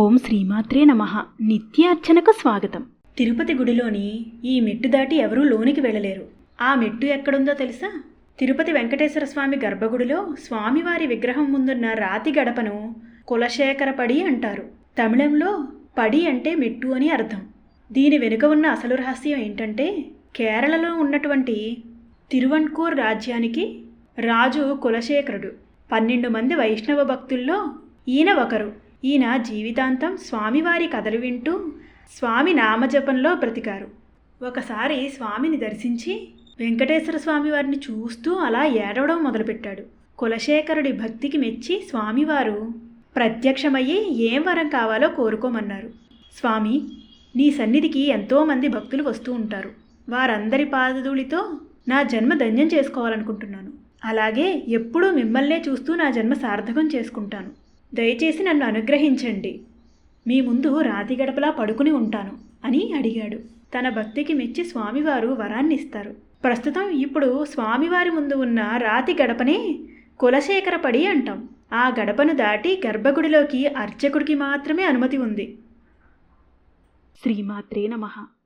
ఓం శ్రీమాత్రే నమ. నిత్యార్చనకు స్వాగతం. తిరుపతి గుడిలోని ఈ మెట్టు దాటి ఎవరూ లోనికి వెళ్ళలేరు. ఆ మెట్టు ఎక్కడుందో తెలుసా? తిరుపతి వెంకటేశ్వర స్వామి గర్భగుడిలో స్వామివారి విగ్రహం ముందున్న రాతి గడపను కులశేఖర పడి అంటారు. తమిళంలో పడి అంటే మెట్టు అని అర్థం. దీని వెనుక ఉన్న అసలు రహస్యం ఏంటంటే కేరళలో ఉన్నటువంటి తిరువన్కూర్ రాజ్యానికి రాజు కులశేఖరుడు. పన్నెండు మంది వైష్ణవ భక్తుల్లో ఈయన ఒకరు. ఈయన జీవితాంతం స్వామివారి కథలు వింటూ స్వామి నామజపంలో బ్రతికారు. ఒకసారి స్వామిని దర్శించి వెంకటేశ్వర స్వామి వారిని చూస్తూ అలా ఏడవడం మొదలుపెట్టాడు. కులశేఖరుడి భక్తికి మెచ్చి స్వామివారు ప్రత్యక్షమయ్యి ఏం వరం కావాలో కోరుకోమన్నారు. స్వామి నీ సన్నిధికి ఎంతోమంది భక్తులు వస్తూ ఉంటారు. వారందరి పాదధూళితో నా జన్మ ధన్యం చేసుకోవాలనుకుంటున్నాను. అలాగే ఎప్పుడూ మిమ్మల్నే చూస్తూ నా జన్మ సార్థకం చేసుకుంటాను. దయచేసి నన్ను అనుగ్రహించండి. మీ ముందు రాతి గడపలా పడుకుని ఉంటాను అని అడిగాడు. తన భక్తికి మెచ్చి స్వామివారు వరాన్ని ఇస్తారు ప్రస్తుతం ఇప్పుడు స్వామివారి ముందు ఉన్న రాతి గడపనే కులశేఖర పడి అంటాం. ఆ గడపను దాటి గర్భగుడిలోకి అర్చకుడికి మాత్రమే అనుమతి ఉంది. శ్రీమాత్రే నమః.